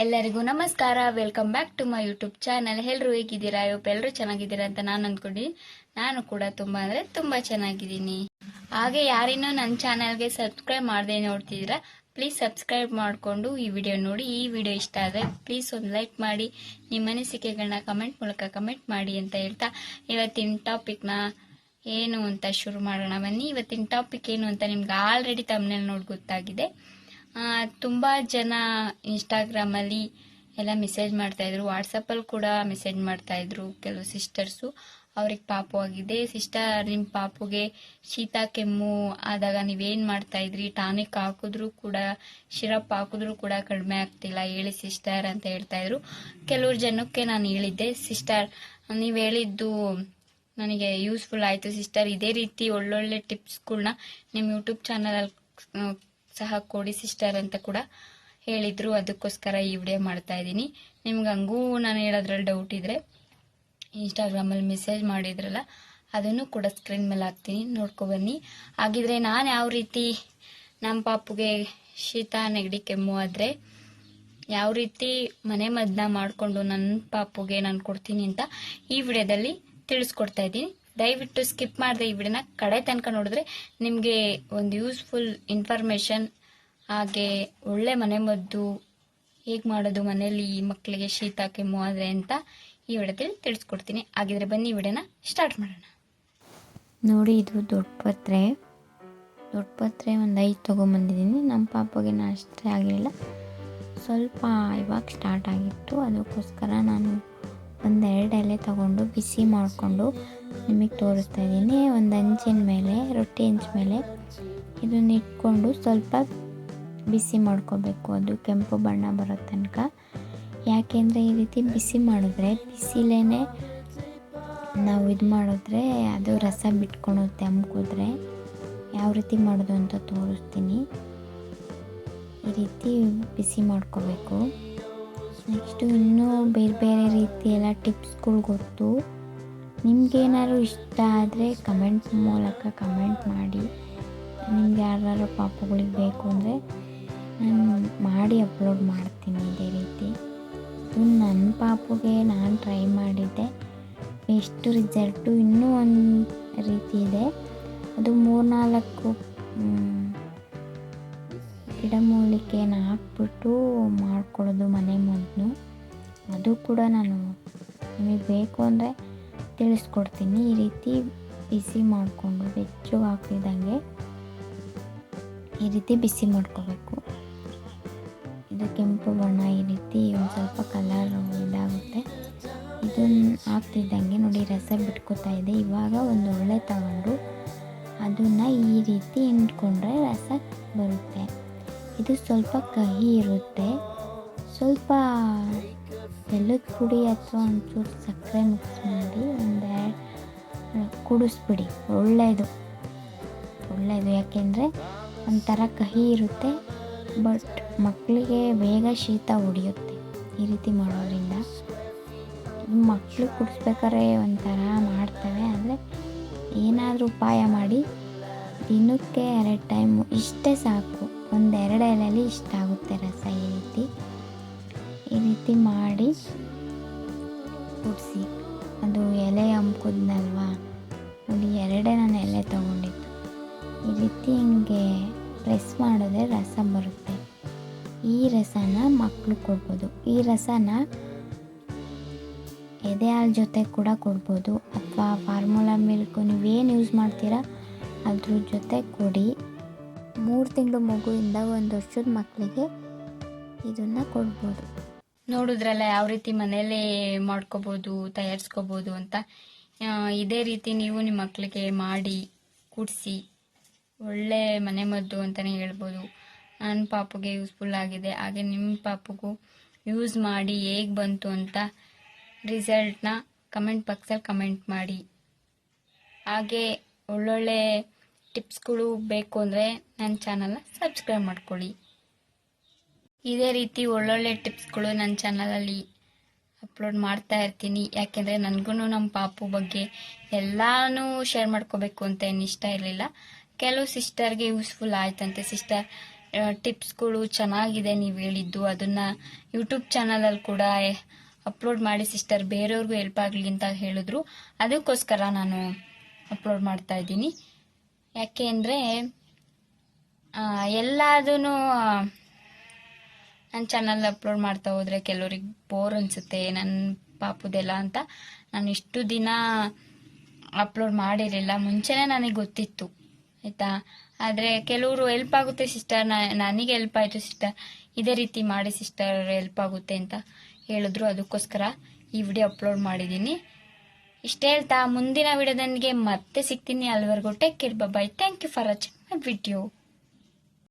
ಎಲ್ಲರಿಗೂ ನಮಸ್ಕಾರ. Welcome back to my YouTube channel ಎಲ್ಲರೂ ಹೇಗಿದ್ದೀರಾ? ಇವತ್ತು ಎಲ್ಲರೂ ಚೆನ್ನಾಗಿದ್ದೀರಾ ಅಂತ ನಾನು ಅಂದ್ಕೊಂಡು. ನಾನು ಕೂಡ ತುಂಬಾ ಅಂದ್ರೆ ತುಂಬಾ ಚೆನ್ನಾಗಿದ್ದೀನಿ. ಹಾಗೆ ಯಾರಿನ್ನೂ ನನ್ನ ಚಾನಲ್ಗೆ ಸಬ್ಸ್ಕ್ರೈಬ್ ಮಾಡದೆ ನೋಡ್ತಿದ್ದೀರಾ ಪ್ಲೀಸ್ ಸಬ್ಸ್ಕ್ರೈಬ್ ಮಾಡಿಕೊಂಡು ಈ ವಿಡಿಯೋ ನೋಡಿ. ಈ ವಿಡಿಯೋ ಇಷ್ಟ ಆದರೆ ಪ್ಲೀಸ್ ಒಂದು ಲೈಕ್ ಮಾಡಿ, ನಿಮ್ಮ ಅನಿಸಿಕೆಗಳನ್ನ ಕಮೆಂಟ್ ಮೂಲಕ ಕಮೆಂಟ್ ಮಾಡಿ ಅಂತ ಹೇಳ್ತಾ ಇವತ್ತಿನ ಟಾಪಿಕ್ನ ಏನು ಅಂತ ಶುರು ಮಾಡೋಣ ಬನ್ನಿ. ಇವತ್ತಿನ ಟಾಪಿಕ್ ಏನು ಅಂತ ನಿಮ್ಗೆ ಆಲ್ರೆಡಿ ತಮ್ಮನೇಲಿ ನೋಡಿ ಗೊತ್ತಾಗಿದೆ. ತುಂಬಾ ಜನ ಇನ್ಸ್ಟಾಗ್ರಾಮಲ್ಲಿ ಎಲ್ಲ ಮೆಸೇಜ್ ಮಾಡ್ತಾಯಿದ್ರು ವಾಟ್ಸಪ್ಪಲ್ಲಿ ಕೂಡ ಮೆಸೇಜ್ ಮಾಡ್ತಾಯಿದ್ರು ಕೆಲವು ಸಿಸ್ಟರ್ಸು ಅವ್ರಿಗೆ ಪಾಪು ಆಗಿದೆ. ಸಿಸ್ಟರ್ ನಿಮ್ಮ ಪಾಪುಗೆ ಶೀತ, ಕೆಮ್ಮು ಆದಾಗ ನೀವೇನು ಮಾಡ್ತಾಯಿದ್ರಿ ಟಾನಿಕ್ ಹಾಕಿದ್ರು ಕೂಡ ಶಿರಪ್ ಹಾಕಿದ್ರು ಕೂಡ ಕಡಿಮೆ ಆಗ್ತಿಲ್ಲ. ಹೇಳಿ ಸಿಸ್ಟರ್ ಅಂತ ಹೇಳ್ತಾಯಿದ್ರು ಕೆಲವ್ರು ಜನಕ್ಕೆ ನಾನು ಹೇಳಿದ್ದೆ ಸಿಸ್ಟರ್ ನೀವು ಹೇಳಿದ್ದು ನನಗೆ ಯೂಸ್ಫುಲ್ ಆಯಿತು. ಸಿಸ್ಟರ್ ಇದೇ ರೀತಿ ಒಳ್ಳೊಳ್ಳೆ ಟಿಪ್ಸ್ಗಳನ್ನ ನಿಮ್ಮ ಯೂಟ್ಯೂಬ್ ಚಾನಲಲ್ಲಿ ಸಹ ಕೊಡಿ ಸಿಸ್ಟರ್ ಅಂತ ಕೂಡ ಹೇಳಿದ್ರು. ಅದಕ್ಕೋಸ್ಕರ ಈ ವಿಡಿಯೋ ಮಾಡ್ತಾ ಇದ್ದೀನಿ. ನಿಮ್ಗೆ ಹಂಗೂ ನಾನು ಹೇಳೋದ್ರಲ್ಲಿ ಡೌಟ್ ಇದ್ರೆ ಇನ್ಸ್ಟಾಗ್ರಾಮಲ್ಲಿ ಮೆಸೇಜ್ ಮಾಡಿದ್ರಲ್ಲ, ಅದನ್ನು ಕೂಡ ಸ್ಕ್ರೀನ್ ಮೇಲೆ ಹಾಕ್ತೀನಿ. ನೋಡ್ಕೊ ಬನ್ನಿ. ಹಾಗಿದ್ರೆ ನಾನು ಯಾವ ರೀತಿ ನಮ್ಮ ಪಾಪುಗೆ ಶೀತ, ನೆಗಡಿ, ಕೆಮ್ಮು ಆದರೆ ಯಾವ ರೀತಿ ಮನೆ ಮದ್ದನ್ನ ಮಾಡಿಕೊಂಡು ನನ್ನ ಪಾಪುಗೆ ನಾನು ಕೊಡ್ತೀನಿ ಅಂತ ಈ ವಿಡಿಯೋದಲ್ಲಿ ತಿಳಿಸ್ಕೊಡ್ತಾ ಇದ್ದೀನಿ. ದಯವಿಟ್ಟು ಸ್ಕಿಪ್ ಮಾಡದೆ ಈ ವಿಡಿಯೋನ ಕಡೆ ತನಕ ನೋಡಿದ್ರೆ ನಿಮಗೆ ಒಂದು ಯೂಸ್ಫುಲ್ ಇನ್ಫಾರ್ಮೇಷನ್ ಹಾಗೆ ಒಳ್ಳೆ ಮನೆ ಮದ್ದು ಹೇಗೆ ಮಾಡೋದು ಮನೆಯಲ್ಲಿ ಮಕ್ಕಳಿಗೆ ಶೀತ, ಕೆಮ್ಮು ಆದರೆ ಅಂತ ಈ ವಿಡಿಯೋದಲ್ಲಿ ತಿಳಿಸ್ಕೊಡ್ತೀನಿ. ಹಾಗಿದ್ರೆ ಬನ್ನಿ ವಿಡಿಯೋನ ಸ್ಟಾರ್ಟ್ ಮಾಡೋಣ. ನೋಡಿ, ಇದು ದೊಡ್ಡ ಪತ್ರೆ. ದೊಡ್ಡ ಪತ್ರೆ ಒಂದು ಐದು ತೊಗೊಂಬಂದಿದ್ದೀನಿ. ನಮ್ಮ ಪಾಪಗೆ ಅಷ್ಟೇ ಆಗಲಿಲ್ಲ ಸ್ವಲ್ಪ ಇವಾಗ ಸ್ಟಾರ್ಟ್ ಆಗಿತ್ತು. ಅದಕ್ಕೋಸ್ಕರ ನಾನು ಒಂದೆರಡು ಎಲೆ ತಗೊಂಡು ಬಿಸಿ ಮಾಡಿಕೊಂಡು ನಿಮಗೆ ತೋರಿಸ್ತಾ ಇದ್ದೀನಿ. ಒಂದು ಹಂಚಿನ ಮೇಲೆ, ರೊಟ್ಟಿ ಹಂಚ ಮೇಲೆ ಇದನ್ನ ಇಟ್ಕೊಂಡು ಸ್ವಲ್ಪ ಬಿಸಿ ಮಾಡ್ಕೋಬೇಕು. ಅದು ಕೆಂಪು ಬಣ್ಣ ಬರೋ ತನಕ. ಯಾಕೆಂದರೆ ಈ ರೀತಿ ಬಿಸಿ ಮಾಡಿದ್ರೆ ಬಿಸಿಲೇ ನಾವು ಇದು ಮಾಡಿದ್ರೆ ಅದು ರಸ ಬಿಟ್ಕೊಳುತ್ತೆ ಅಮ್ಕಿದ್ರೆ ಯಾವ ರೀತಿ ಮಾಡೋದು ಅಂತ ತೋರಿಸ್ತೀನಿ. ಈ ರೀತಿ ಬಿಸಿ ಮಾಡ್ಕೋಬೇಕು. ನೆಕ್ಸ್ಟು ಇನ್ನೂ ಬೇರೆ ಬೇರೆ ರೀತಿಯೆಲ್ಲ ಟಿಪ್ಸ್ಗಳು ಗೊತ್ತು. ನಿಮ್ಗೇನಾದ್ರು ಇಷ್ಟ ಆದರೆ ಕಮೆಂಟ್ ಮೂಲಕ ಕಮೆಂಟ್ ಮಾಡಿ. ನಿಮ್ಗೆ ಯಾರು ಪಾಪಗಳಿಗೆ ಬೇಕು ಅಂದರೆ ನಾನು ಮಾಡಿ ಅಪ್ಲೋಡ್ ಮಾಡ್ತೀನಿ ಇದೇ ರೀತಿ. ಇದು ನನ್ನ ಪಾಪುಗೆ ನಾನು ಟ್ರೈ ಮಾಡಿದ್ದೆ. ಎಷ್ಟು ರಿಸಲ್ಟು ಇನ್ನೂ ಒಂದು ರೀತಿ ಇದೆ. ಅದು ಮೂರ್ನಾಲ್ಕು ಗಿಡಮೂಲಿಕೆನ ಹಾಕ್ಬಿಟ್ಟು ಮಾಡ್ಕೊಳ್ಳೋದು ಮನೆ ಮದ್ದು ಅದು ಕೂಡ ನಾನು ನಿಮಗೆ ಬೇಕು ಅಂದರೆ ತಿಳಿಸ್ಕೊಡ್ತೀನಿ. ಈ ರೀತಿ ಬಿಸಿ ಮಾಡಿಕೊಂಡು ಬೆಚ್ಚಗೆ ಹಾಕಿದಂಗೆ ಈ ರೀತಿ ಬಿಸಿ ಮಾಡ್ಕೋಬೇಕು. ಇದು ಕೆಂಪು ಬಣ್ಣ, ಈ ರೀತಿ ಒಂದು ಸ್ವಲ್ಪ ಕಲರ್ ಇದಾಗುತ್ತೆ. ಇದನ್ನು ಹಾಕ್ತಿದ್ದಂಗೆ ನೋಡಿ ರಸ ಬಿಟ್ಕೋತಾ ಇದೆ. ಇವಾಗ ಒಂದು ಒಳ್ಳೆ ತಗೊಂಡು ಅದನ್ನು ಈ ರೀತಿ ಹಿಂಡ್ಕೊಂಡ್ರೆ ರಸ ಬರುತ್ತೆ. ಇದು ಸ್ವಲ್ಪ ಕಹಿ ಇರುತ್ತೆ. ಸ್ವಲ್ಪ ಬೆಲ್ಲದ ಪುಡಿ ಅಥವಾ ಒಂಚೂರು ಸಕ್ಕರೆ ಮಿಕ್ಸ್ ಮಾಡಿ ಒಂದು ಕುಡಿಸ್ಬಿಡಿ. ಒಳ್ಳೆಯದು ಒಳ್ಳೆಯದು ಯಾಕೆಂದರೆ ಒಂಥರ ಕಹಿ ಇರುತ್ತೆ, ಬಟ್ ಮಕ್ಕಳಿಗೆ ಬೇಗ ಶೀತ ಹೊಡೆಯುತ್ತೆ ಈ ರೀತಿ ಮಾಡೋದ್ರಿಂದ. ಮಕ್ಕಳು ಕುಡಿಸ್ಬೇಕಾದ್ರೆ ಒಂಥರ ಮಾಡ್ತವೆ ಅಂದರೆ ಏನಾದರೂ ಉಪಾಯ ಮಾಡಿ ದಿನಕ್ಕೆ ಎರಡು ಟೈಮು ಇಷ್ಟೇ ಸಾಕು. ಒಂದೆರಡು ಎಲೆಯಲ್ಲಿ ಇಷ್ಟ ಆಗುತ್ತೆ ರಸ ಈ ರೀತಿ. ಈ ರೀತಿ ಮಾಡಿ ಕುಡಿಸಿ. ಅದು ಎಲೆ ಹಂಪುದ್ನಲ್ವಾ? ನೋಡಿ, ಎರಡೇ ನಾನು ಎಲೆ ತೊಗೊಂಡಿದ್ದು. ಈ ರೀತಿ ಹಿಂಗೆ ಪ್ರೆಸ್ ಮಾಡಿದ್ರೆ ರಸ ಬರುತ್ತೆ. ಈ ರಸನ ಮಕ್ಕಳು ಕೊಡ್ಬೋದು. ಈ ರಸನ ಎದೆ ಹಾಲು ಜೊತೆ ಕೂಡ ಕೊಡ್ಬೋದು. ಅಥವಾ ಫಾರ್ಮುಲಾ ಮಿಲ್ಕು ನೀವೇನು ಯೂಸ್ ಮಾಡ್ತೀರಾ? ಅದ್ರ ಜೊತೆ ಕೊಡಿ. ಮೂರು ತಿಂಗಳು ಮಗುವಿಂದ ಒಂದು ವರ್ಷದ ಮಕ್ಕಳಿಗೆ ಇದನ್ನು ಕೊಡ್ಬೋದು. ನೋಡಿದ್ರಲ್ಲ ಯಾವ ರೀತಿ ಮನೇಲಿ ಮಾಡ್ಕೋಬೋದು, ತಯಾರಿಸ್ಕೋಬೋದು ಅಂತ. ಇದೇ ರೀತಿ ನೀವು ನಿಮ್ಮ ಮಕ್ಕಳಿಗೆ ಮಾಡಿ, ಕುಡಿಸಿ, ಒಳ್ಳೆ ಮನೆ ಮದ್ದು ಅಂತಲೇ ಹೇಳ್ಬೋದು. ನನ್ನ ಪಾಪುಗೆ ಯೂಸ್ಫುಲ್ ಆಗಿದೆ. ಹಾಗೆ ನಿಮ್ಮ ಪಾಪುಗೂ ಯೂಸ್ ಮಾಡಿ ಹೇಗೆ ಬಂತು ಅಂತ ರಿಸಲ್ಟ್ನ ಕಮೆಂಟ್ ಬಾಕ್ಸಲ್ಲಿ ಕಮೆಂಟ್ ಮಾಡಿ. ಹಾಗೆ ಒಳ್ಳೊಳ್ಳೆ ಟಿಪ್ಸ್ಗಳು ಬೇಕು ಅಂದರೆ ನನ್ನ ಚಾನಲ್ನ ಸಬ್ಸ್ಕ್ರೈಬ್ ಮಾಡ್ಕೊಳ್ಳಿ. ಇದೇ ರೀತಿ ಒಳ್ಳೊಳ್ಳೆ ಟಿಪ್ಸ್ಗಳು ನನ್ನ ಚಾನಲಲ್ಲಿ ಅಪ್ಲೋಡ್ ಮಾಡ್ತಾ ಇರ್ತೀನಿ. ಯಾಕೆಂದರೆ ನನಗೂ ನಮ್ಮ ಪಾಪು ಬಗ್ಗೆ ಎಲ್ಲಾನು ಶೇರ್ ಮಾಡ್ಕೋಬೇಕು ಅಂತ ಏನು ಇಷ್ಟ ಇರಲಿಲ್ಲ. ಕೆಲವು ಸಿಸ್ಟರ್ಗೆ ಯೂಸ್ಫುಲ್ ಆಯ್ತಂತೆ. ಸಿಸ್ಟರ್ ಟಿಪ್ಸ್ಗಳು ಚೆನ್ನಾಗಿದೆ ನೀವು ಹೇಳಿದ್ದು. ಅದನ್ನ ಯೂಟ್ಯೂಬ್ ಚಾನಲಲ್ಲಿ ಕೂಡ ಅಪ್ಲೋಡ್ ಮಾಡಿ ಸಿಸ್ಟರ್ ಬೇರೆಯವ್ರಿಗೂ ಹೆಲ್ಪ್ ಆಗಲಿ ಅಂತ ಹೇಳಿದ್ರು. ಅದಕ್ಕೋಸ್ಕರ ನಾನು ಅಪ್ಲೋಡ್ ಮಾಡ್ತಾ ಇದ್ದೀನಿ. ಯಾಕೆ ಅಂದರೆ ಎಲ್ಲದೂ ನನ್ನ ಚಾನಲ್ ಅಪ್ಲೋಡ್ ಮಾಡ್ತಾ ಹೋದರೆ ಕೆಲವ್ರಿಗೆ ಬೋರ್ ಅನಿಸುತ್ತೆ ನನ್ನ ಪಾಪುದೆಲ್ಲ ಅಂತ. ನಾನು ಇಷ್ಟು ದಿನ ಅಪ್ಲೋಡ್ ಮಾಡಿರಲಿಲ್ಲ. ಮುಂಚೆನೇ ನನಗೆ ಗೊತ್ತಿತ್ತು, ಆಯಿತಾ? ಆದರೆ ಕೆಲವರು ಹೆಲ್ಪ್ ಆಗುತ್ತೆ ಸಿಸ್ಟರ್ ನನಗೆ ಹೆಲ್ಪ್ ಆಯಿತು ಸಿಸ್ಟರ್ ಇದೇ ರೀತಿ ಮಾಡಿ ಸಿಸ್ಟರ್ ಹೆಲ್ಪ್ ಆಗುತ್ತೆ ಅಂತ ಹೇಳಿದ್ರು. ಅದಕ್ಕೋಸ್ಕರ ಈ ವಿಡಿಯೋ ಅಪ್ಲೋಡ್ ಮಾಡಿದ್ದೀನಿ. ಇಷ್ಟೇ ಹೇಳ್ತಾ, ಮುಂದಿನ ವಿಡಿಯೋದೊಂದಿಗೆ ಮತ್ತೆ ಸಿಗ್ತೀನಿ ಅಲ್ಲಿವರೆಗೂ take care bye thank you for watching my video